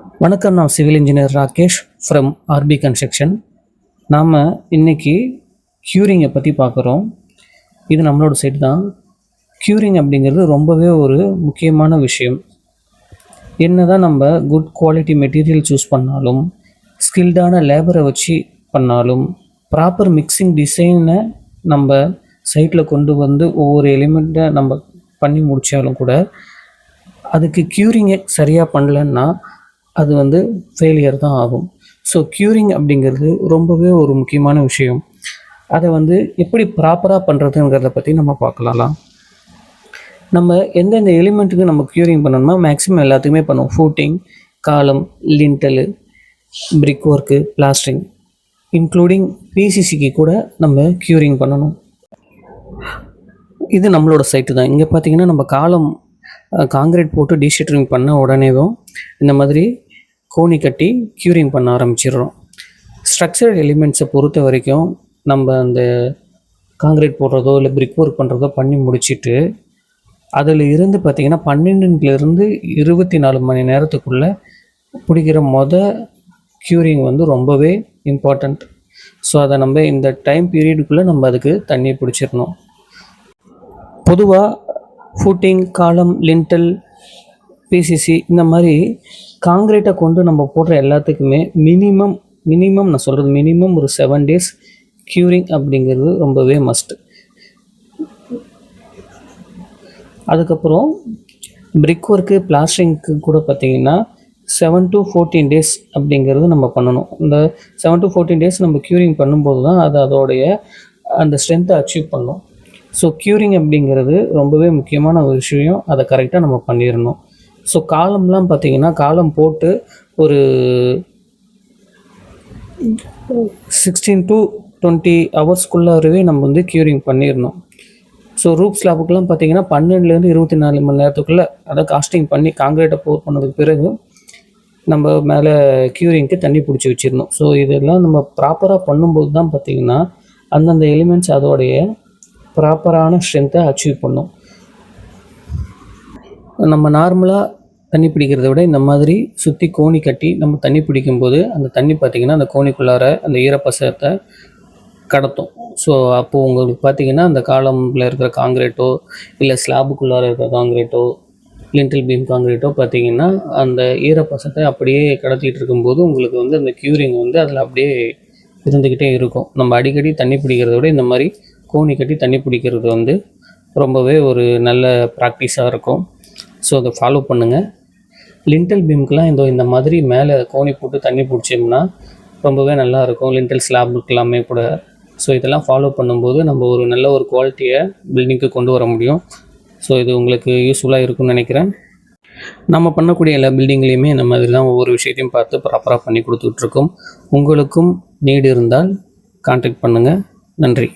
வணக்கம் நான் civil engineer Rakesh from RP construction நாம் இன்னைக்கு க்யூரிங்கை பற்றி பார்க்குறோம். இது நம்மளோட சைடு தான். க்யூரிங் அப்படிங்கிறது ரொம்பவே ஒரு முக்கியமான விஷயம். என்ன தான் நம்ம குட் குவாலிட்டி மெட்டீரியல் சூஸ் பண்ணாலும் ஸ்கில்டான லேபரை வச்சு பண்ணாலும் ப்ராப்பர் மிக்சிங் டிசைனை நம்ம சைட்டில் கொண்டு வந்து ஒவ்வொரு எலிமெண்ட்டை நம்ம பண்ணி முடித்தாலும் கூட அதுக்கு க்யூரிங்கை சரியாக பண்ணலன்னா அது வந்து ஃபெயிலியர் தான் ஆகும். ஸோ க்யூரிங் அப்படிங்கிறது ரொம்பவே ஒரு முக்கியமான விஷயம். அதை வந்து எப்படி ப்ராப்பராக பண்ணுறதுங்கிறத பற்றி நம்ம பார்க்கலாம் நம்ம எந்தெந்த எலிமெண்ட்டுக்கு நம்ம க்யூரிங் பண்ணணுமோ மேக்ஸிமம் எல்லாத்துக்குமே பண்ணுவோம். Footing column lintel brick work plastering including பிசிசிக்கு கூட நம்ம க்யூரிங் பண்ணணும். இது நம்மளோட சைட்டு தான். இங்கே பார்த்தீங்கன்னா நம்ம காலம் காங்கிரீட் போட்டு டீஷட்டரிங் பண்ண உடனேவும் இந்த மாதிரி கோணி கட்டி க்யூரிங் பண்ண ஆரம்பிச்சிடுறோம். ஸ்ட்ரக்சரல் எலிமெண்ட்ஸை பொறுத்த வரைக்கும் நம்ம அந்த காங்கிரீட் போடுறதோ இல்லை பிரிக் ஒர்க் பண்ணுறதோ பண்ணி முடிச்சுட்டு அதில் இருந்து பார்த்திங்கன்னா பன்னெண்டுலேருந்து இருபத்தி நாலு மணி நேரத்துக்குள்ளே பிடிக்கிற மொத க்யூரிங் வந்து ரொம்பவே இம்பார்ட்டண்ட் ஸோ அதை நம்ம இந்த டைம் பீரியடுக்குள்ளே நம்ம அதுக்கு தண்ணி பிடிச்சிடணும். பொதுவாக ஃபூட்டிங் காலம் லிண்டல் பிசிசி இந்த மாதிரி காங்கிரீட்டை கொண்டு நம்ம போடுற எல்லாத்துக்குமே மினிமம் மினிமம் நான் சொல்கிறது மினிமம் ஒரு செவன் டேஸ் க்யூரிங் அப்படிங்கிறது ரொம்பவே மஸ்ட் அதுக்கப்புறம் பிரிக் ஒர்க்கு பிளாஸ்டரிங்க்கு கூட பார்த்தீங்கன்னா செவன் டு ஃபோர்டீன் டேஸ் அப்படிங்கிறது நம்ம பண்ணணும். இந்த செவன் டு ஃபோர்டீன் டேஸ் நம்ம க்யூரிங் பண்ணும்போது தான் அது அதோடைய அந்த ஸ்ட்ரென்த்தை அச்சீவ் பண்ணும். ஸோ க்யூரிங் அப்படிங்கிறது ரொம்பவே முக்கியமான ஒரு விஷயம். அதை கரெக்டாக நம்ம பண்ணிடணும். ஸோ காலம்லாம் பார்த்தீங்கன்னா காலம் போட்டு ஒரு சிக்ஸ்டீன் டு டுவெண்ட்டி ஹவர்ஸ்க்குள்ளாரவே நம்ம வந்து க்யூரிங் பண்ணிடணும். ஸோ ரூப் ஸ்லாபுக்கெலாம் பார்த்தீங்கன்னா பன்னெண்டுலேருந்து இருபத்தி நாலு மணி நேரத்துக்குள்ளே அதை காஸ்டிங் பண்ணி காங்கிரீட்டை போர் பண்ணதுக்கு பிறகு நம்ம மேலே க்யூரிங்க்கு தண்ணி பிடிச்சி வச்சிடணும். ஸோ இதெல்லாம் நம்ம ப்ராப்பராக பண்ணும்போது தான் பார்த்திங்கன்னா அந்தந்த எலிமெண்ட்ஸ் அதோடைய ப்ராப்பரான ஸ்ட்ரென்த்தை அச்சீவ் பண்ணும். நம்ம நார்மலாக தண்ணி பிடிக்கிறத விட இந்த மாதிரி சுற்றி கோணி கட்டி நம்ம தண்ணி பிடிக்கும்போது அந்த தண்ணி பார்த்திங்கன்னா அந்த கோணிக்குள்ளார அந்த ஈரப்பசத்தை கடத்தும். ஸோ அப்போது உங்களுக்கு பார்த்திங்கன்னா அந்த காலமில் இருக்கிற காங்கிரீட்டோ இல்லை ஸ்லாபுக்குள்ளார இருக்கிற காங்கிரீட்டோ லிண்டில் பீம் காங்கிரீட்டோ பார்த்தீங்கன்னா அந்த ஈரப்பசத்தை அப்படியே கடத்திட்டு இருக்கும்போது உங்களுக்கு வந்து அந்த க்யூரிங் வந்து அதில் அப்படியே இருந்துக்கிட்டே இருக்கும். நம்ம அடிக்கடி தண்ணி பிடிக்கிறத விட இந்த மாதிரி கோணி கட்டி தண்ணி பிடிக்கிறது வந்து ரொம்பவே ஒரு நல்ல ப்ராக்டிஸாக இருக்கும். ஸோ அதை ஃபாலோ பண்ணுங்கள் லிண்டல் பீம்க்கெலாம் இந்த இந்த மாதிரி மேலே கோணி போட்டு தண்ணி பிடிச்சோம்னா ரொம்பவே நல்லா இருக்கும். லிண்டல் ஸ்லாபுக்கு எல்லாமே கூட. ஸோ இதெல்லாம் ஃபாலோ பண்ணும்போது நம்ம ஒரு நல்ல ஒரு குவாலிட்டியை பில்டிங்க்கு கொண்டு வர முடியும். ஸோ இது உங்களுக்கு யூஸ்ஃபுல்லாக இருக்கும்னு நினைக்கிறேன். நம்ம பண்ணக்கூடிய எல்லா பில்டிங்லேயுமே இந்த மாதிரி தான் ஒவ்வொரு விஷயத்தையும் பார்த்து ப்ராப்பராக பண்ணி கொடுத்துட்ருக்கோம். உங்களுக்கும் நீடு இருந்தால் கான்டாக்ட் பண்ணுங்கள் நன்றி.